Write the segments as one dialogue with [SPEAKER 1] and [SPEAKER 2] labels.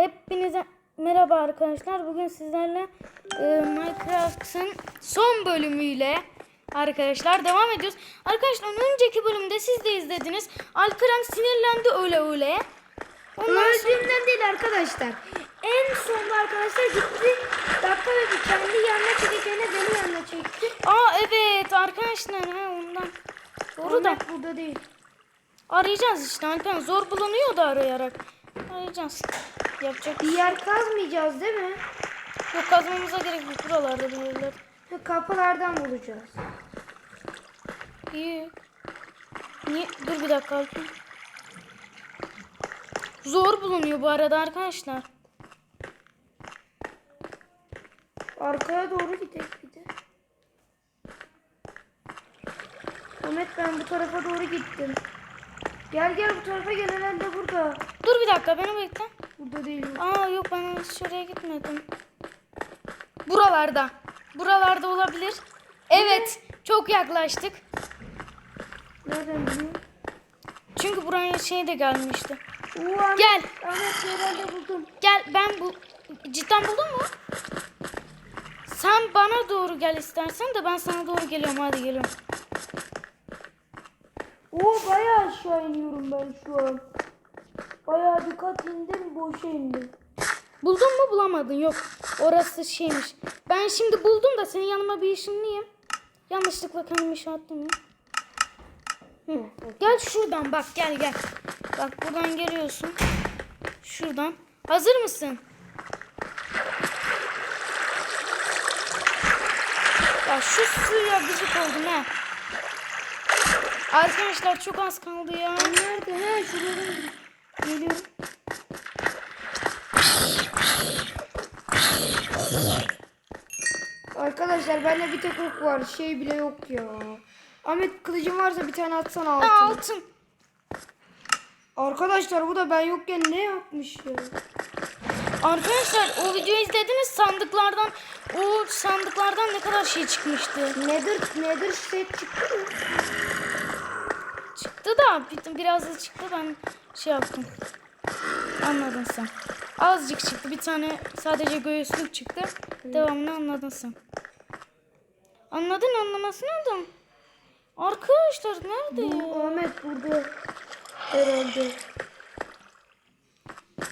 [SPEAKER 1] Hepinize merhaba arkadaşlar. Bugün sizlerle e, Minecraft'ın son bölümüyle arkadaşlar devam ediyoruz. Arkadaşlar önceki bölümde siz de izlediniz. Alperen sinirlendi öyle öyle. Ondan sonra...
[SPEAKER 2] Öldüğümden değil arkadaşlar. En sonunda arkadaşlar gitti. Dakika ve kendi yanına çekeceğine beni yanına çekti.
[SPEAKER 1] Aa evet arkadaşlar ha ondan. Doğru da
[SPEAKER 2] burada değil.
[SPEAKER 1] arayacağız işte Alperen zor bulunuyor da arayarak. Arayacağız. Yapacak
[SPEAKER 2] Bir yer kazmayacağız değil mi?
[SPEAKER 1] Yok kazmamıza gerek yok. Buralarda.
[SPEAKER 2] Ha, Kapılardan bulacağız.
[SPEAKER 1] İyi. Niye? Dur bir dakika. Alperen. Zor bulunuyor bu arada arkadaşlar.
[SPEAKER 2] Arkaya doğru gidelim bir de. Ahmet ben bu tarafa doğru gittim. Gel gel bu tarafa gel herhalde burada.
[SPEAKER 1] Dur bir dakika beni bekle.
[SPEAKER 2] Burada değil.
[SPEAKER 1] Aa yok ben hiç oraya gitmedim. Buralarda. Buralarda olabilir. Evet. Çok yaklaştık.
[SPEAKER 2] Nereden biliyorsun?
[SPEAKER 1] Çünkü buraya şey de gelmişti.
[SPEAKER 2] Ahmet,
[SPEAKER 1] Gel.
[SPEAKER 2] Ahmet herhalde buldum.
[SPEAKER 1] Gel ben bu cidden buldun mu? Sen bana doğru gel istersen de ben sana doğru geliyorum. Hadi geliyorum.
[SPEAKER 2] Oo bayağı aşağı iniyorum ben şu an. Bayağı dikkat indim boşa indim.
[SPEAKER 1] Buldun mu bulamadın yok. Orası şeymiş. Ben şimdi buldum da senin yanıma bir ışınlayayım. Yanlışlıkla kendimi işe attım ya. Hı. Gel şuradan bak gel gel. Bak buradan geliyorsun. Şuradan. Hazır mısın? Ya şu suya gıcık oldum ha. Arkadaşlar çok az kaldı ya.
[SPEAKER 2] Nerede? He şuradan geliyorum. Arkadaşlar bende bir tek ok var. Şey bile yok ya. Ahmet kılıcın varsa bir tane atsana altın.
[SPEAKER 1] Altın.
[SPEAKER 2] Arkadaşlar bu da ben yokken ne yapmış ya?
[SPEAKER 1] Arkadaşlar o videoyu izlediniz sandıklardan o sandıklardan ne kadar şey çıkmıştı.
[SPEAKER 2] Nedir nedir set çıktı mı?
[SPEAKER 1] Çıktı da bir- biraz da çıktı ben şey yaptım. Anladın sen. Azıcık çıktı. Bir tane sadece göğüslük çıktı. Devamını anladın sen. Anladın anlamasını adam. Arkadaşlar nerede ya?
[SPEAKER 2] Bu Ahmet burada herhalde.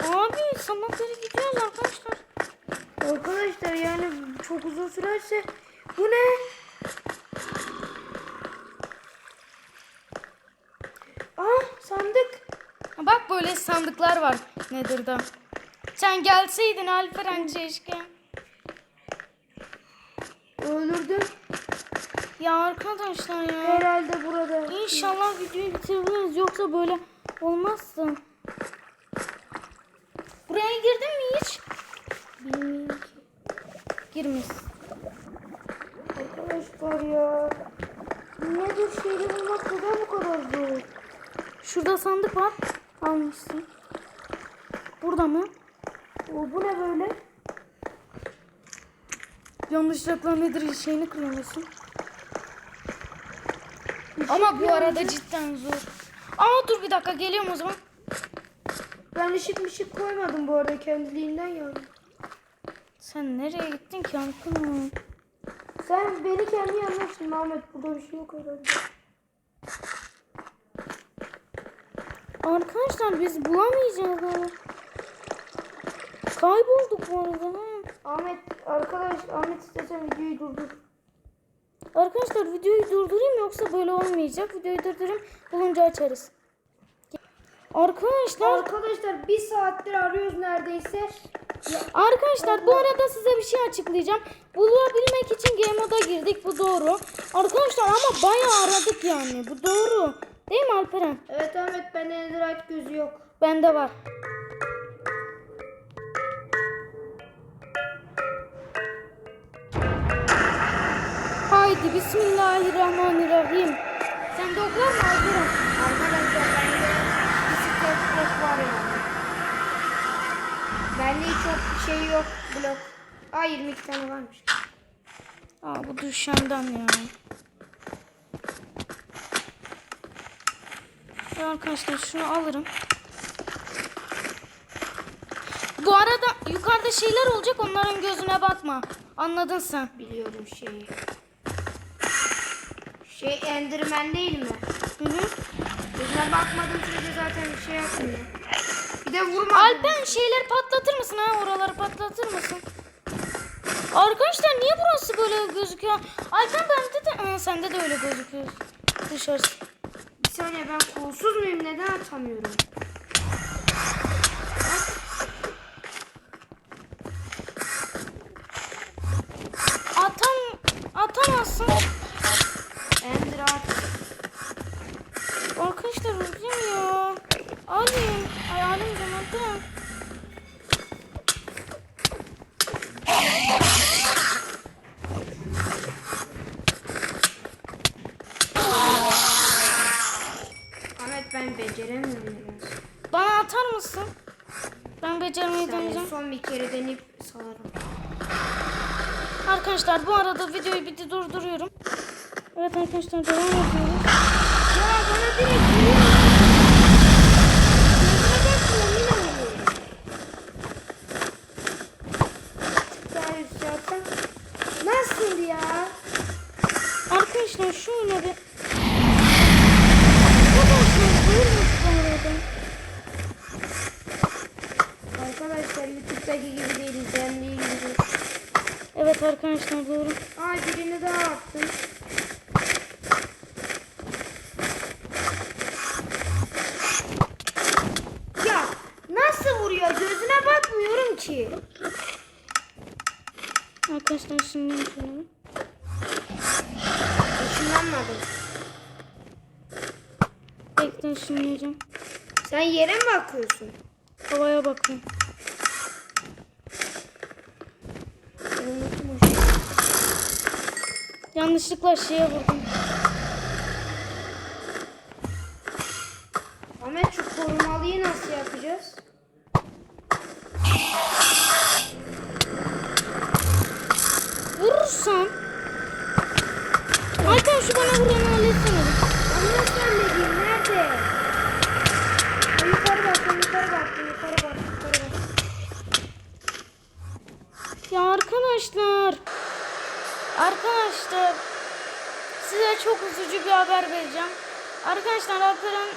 [SPEAKER 1] Abi sabahları gidiyoruz arkadaşlar.
[SPEAKER 2] Arkadaşlar yani çok uzun sürerse bu ne? Ah sandık.
[SPEAKER 1] Bak böyle sandıklar var nedir da. Sen gelseydin Alperen keşke.
[SPEAKER 2] Öldürdüm.
[SPEAKER 1] Ya arkadaşlar ya.
[SPEAKER 2] Herhalde burada.
[SPEAKER 1] İnşallah videoyu bitirebiliriz yoksa böyle olmazsın. Buraya girdin mi hiç?
[SPEAKER 2] Bilmiyorum ki.
[SPEAKER 1] Girmiş.
[SPEAKER 2] Arkadaşlar ya. Nedir şeyi bulmak neden bu kadar zor?
[SPEAKER 1] Şurada sandık var. Almışsın. Burada mı?
[SPEAKER 2] O, bu ne böyle?
[SPEAKER 1] Yanlışlıkla nedir şeyini kırıyorsun. Ama bu arada cidden zor. Aa dur bir dakika geliyorum o zaman.
[SPEAKER 2] Ben ışık mışık koymadım bu arada kendiliğinden yani.
[SPEAKER 1] Sen nereye gittin ki Alpın?
[SPEAKER 2] Sen beni kendi yanına Ahmet. Burada bir şey yok herhalde.
[SPEAKER 1] Arkadaşlar biz bulamayacağız ha. Kaybolduk bu arada. Ha.
[SPEAKER 2] Ahmet arkadaş Ahmet istesen videoyu durdur.
[SPEAKER 1] Arkadaşlar videoyu durdurayım yoksa böyle olmayacak. Videoyu durdurayım bulunca açarız. Arkadaşlar
[SPEAKER 2] Arkadaşlar bir saattir arıyoruz neredeyse.
[SPEAKER 1] arkadaşlar bu arada size bir şey açıklayacağım. Bulabilmek için game moda girdik bu doğru. Arkadaşlar ama bayağı aradık yani bu doğru. Değil mi Alperen?
[SPEAKER 2] Evet Ahmet bende netherite gözü yok.
[SPEAKER 1] Bende var. Haydi Bismillahirrahmanirrahim. Sen de oklar mı Alperen?
[SPEAKER 2] Arkadaşlar bende bisiklet blok var yani. Bende hiç çok şey yok blok. Aa 22 tane varmış.
[SPEAKER 1] Aa bu düşenden ya. Ya arkadaşlar şunu alırım. Bu arada yukarıda şeyler olacak onların gözüne batma. Anladın sen.
[SPEAKER 2] Biliyorum şeyi. Şey Enderman değil mi?
[SPEAKER 1] Hı hı.
[SPEAKER 2] Gözüne bakmadığım sürece zaten bir şey yapmıyor. Bir de vurma.
[SPEAKER 1] Alpen şeyleri patlatır mısın ha? Oraları patlatır mısın? Arkadaşlar niye burası böyle gözüküyor? Alpen bende de... Aa, sende de öyle gözüküyor. Dışarısı.
[SPEAKER 2] Bir saniye ben kolsuz muyum? Neden atamıyorum? Ben beceremiyorum biraz.
[SPEAKER 1] Bana atar mısın? Ben becermeyi deneyeceğim.
[SPEAKER 2] son bir kere deneyip salarım.
[SPEAKER 1] Arkadaşlar bu arada videoyu bir durduruyorum. Evet arkadaşlar devam ediyoruz.
[SPEAKER 2] Ya bana direkt. Nasıl ya?
[SPEAKER 1] Arkadaşlar şöyle bir... Arkadaşlar buyurmuş bu arada.
[SPEAKER 2] Arkadaşlar YouTube'daki gibi değil, izlendiği gibi değil.
[SPEAKER 1] Evet arkadaşlar doğru.
[SPEAKER 2] Aa birini daha attım. Ya nasıl vuruyor? Gözüne bakmıyorum ki.
[SPEAKER 1] Arkadaşlar şimdi şöyle.
[SPEAKER 2] Işınlanmadım.
[SPEAKER 1] Bekle şimdi
[SPEAKER 2] Sen yere mi bakıyorsun?
[SPEAKER 1] Havaya bakın.
[SPEAKER 2] Ben unuttum o şeyi.
[SPEAKER 1] Yanlışlıkla şeye vurdum.
[SPEAKER 2] Ahmet şu korumalıyı nasıl yapacağız?
[SPEAKER 1] Vurursan. Hakan şu bana vuranı halletsene. bir.
[SPEAKER 2] Onu nasıl halledeyim? Nerede? Ha, Yukarı bak, yukarı bak, yukarı bak, yukarı bak.
[SPEAKER 1] Ya arkadaşlar. Arkadaşlar. Size çok üzücü bir haber vereceğim. Arkadaşlar Alperen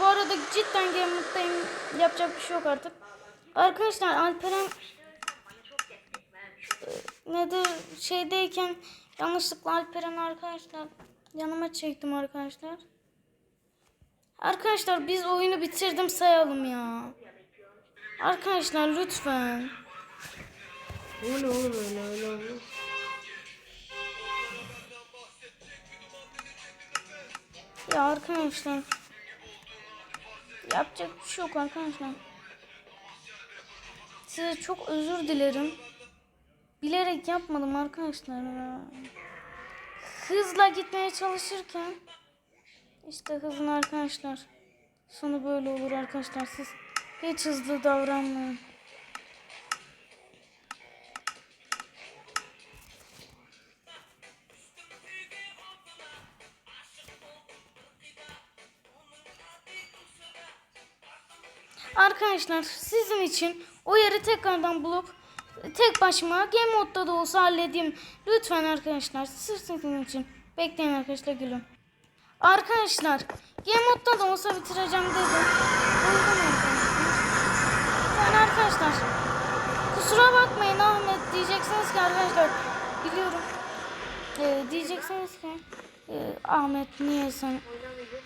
[SPEAKER 1] bu arada cidden game'likteyim. Yapacak bir şey yok artık. Arkadaşlar Alperen nedir şeydeyken yanlışlıkla Alperen arkadaşlar yanıma çektim arkadaşlar. Arkadaşlar biz oyunu bitirdim sayalım ya. Arkadaşlar lütfen.
[SPEAKER 2] Ne oğlum öyle öyle
[SPEAKER 1] Ya arkadaşlar. Yapacak bir şey yok arkadaşlar. Size çok özür dilerim. Bilerek yapmadım arkadaşlar. Hızla gitmeye çalışırken işte hızın arkadaşlar. Sonu böyle olur arkadaşlar. Siz hiç hızlı davranmayın. Arkadaşlar sizin için o yeri tekrardan bulup tek başıma game modda da olsa halledeyim. Lütfen arkadaşlar sırf sizin için. Bekleyin arkadaşlar gülüm. Arkadaşlar game modda da olsa bitireceğim dedim. Arkadaşlar. Yani arkadaşlar kusura bakmayın Ahmet diyeceksiniz ki arkadaşlar biliyorum. Ee, diyeceksiniz ki e, Ahmet niye sen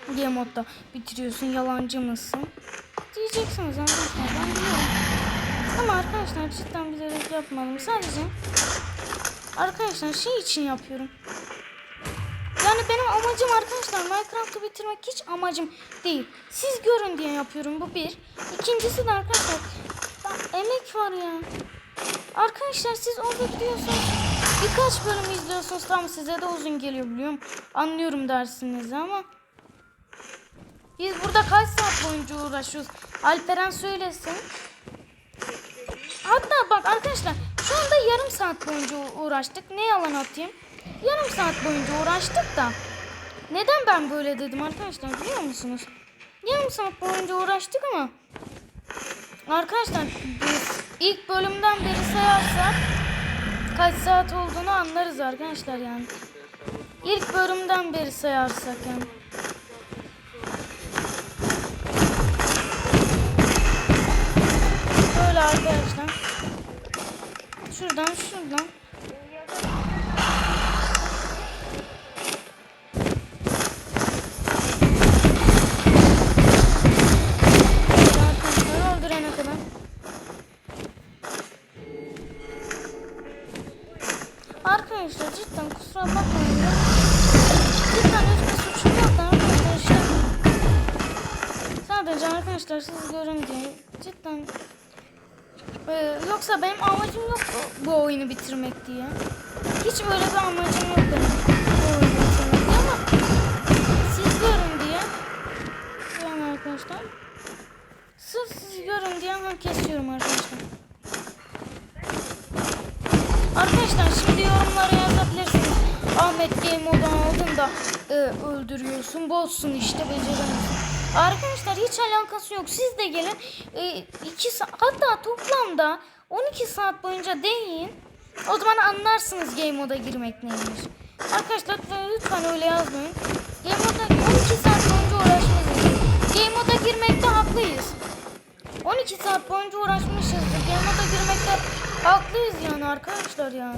[SPEAKER 1] game modda bitiriyorsun yalancı mısın? Diyeceksiniz arkadaşlar ben biliyorum. Ama arkadaşlar cidden bilerek yapmadım. Sadece arkadaşlar şey için yapıyorum. Yani benim amacım arkadaşlar Minecraft'ı bitirmek hiç amacım değil. Siz görün diye yapıyorum bu bir. İkincisi de arkadaşlar emek var ya. Arkadaşlar siz orada gidiyorsunuz. Birkaç bölüm izliyorsunuz. Tamam size de uzun geliyor biliyorum. Anlıyorum dersinizi ama biz burada kaç saat boyunca uğraşıyoruz? Alperen söylesin. Hatta bak arkadaşlar şu anda yarım saat boyunca uğraştık. Ne yalan atayım? Yarım saat boyunca uğraştık da. Neden ben böyle dedim arkadaşlar biliyor musunuz? Yarım saat boyunca uğraştık ama Arkadaşlar biz ilk bölümden beri sayarsak kaç saat olduğunu anlarız arkadaşlar yani. İlk bölümden beri sayarsak yani. Şuradan şuradan. Arkadaşlar cidden kusura bakmayın. Cidden hiçbir suçum yok da arkadaşlar. Sadece arkadaşlar siz görün diye cidden ee, yoksa benim amacım yok bu- oyunu bitirmek diye. Hiç böyle bir amacım yok benim bu oyunu bitirmek diye ama siz görün diye. Yani arkadaşlar. Sırf siz görün diye hemen kesiyorum arkadaşlar. Arkadaşlar şimdi yorumlara yazabilirsiniz. Ahmet Game Mode'u aldın da e, öldürüyorsun. Bozsun işte beceremiyorsun. Arkadaşlar hiç alakası yok. Siz de gelin. E, iki saat, hatta toplamda 12 saat boyunca deneyin. O zaman anlarsınız Game Mode'a girmek neymiş. Arkadaşlar lütfen- öyle yazmayın. Game Mode'a 12 saat boyunca uğraşmayın. Game Mode'a girmekte haklıyız. 12 saat boyunca uğraşmışızdır. Game Mode'a girmekte haklıyız yani arkadaşlar. Yani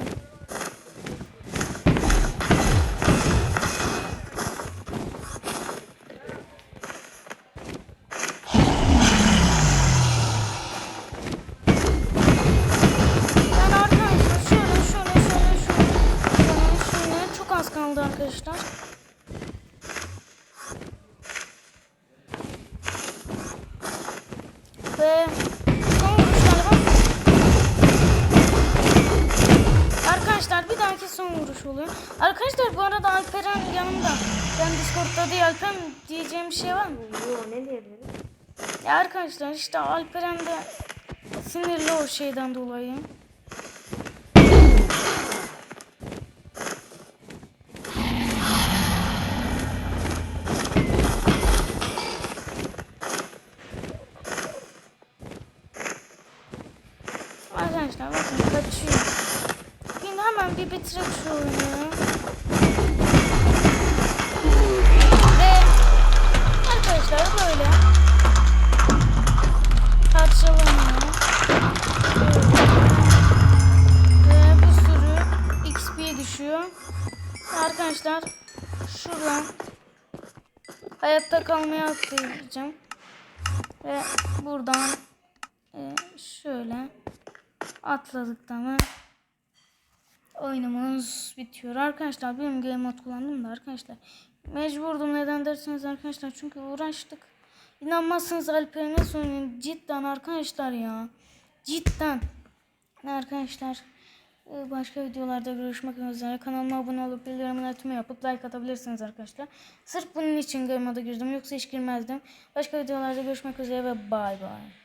[SPEAKER 1] arkadaşlar. Ve son vuruş galiba. Arkadaşlar bir dahaki son vuruş oluyor. Arkadaşlar bu arada Alperen yanımda. Ben Discord'da değil Alperen diyeceğim bir şey var mı?
[SPEAKER 2] Yok ne diyebilirim?
[SPEAKER 1] Ya arkadaşlar işte Alperen de sinirli o şeyden dolayı. Arkadaşlar bakın kaçıyor. Şimdi hemen bir bitirek şu. Ve arkadaşlar böyle parçalanıyor. Ve bir sürü XP düşüyor. Arkadaşlar şuradan hayatta kalmaya atlayacağım. Ve buradan e, şöyle atladıktan mı oyunumuz bitiyor. Arkadaşlar benim game mode kullandım da arkadaşlar mecburdum neden derseniz arkadaşlar çünkü uğraştık. İnanmazsınız Alper'e nasıl oynuyor cidden arkadaşlar ya. Cidden. Arkadaşlar e, başka videolarda görüşmek üzere. Kanalıma abone olup bildirimleri açmayı yapıp like atabilirsiniz arkadaşlar. Sırf bunun için game moda girdim yoksa hiç girmezdim. Başka videolarda görüşmek üzere ve bay bay.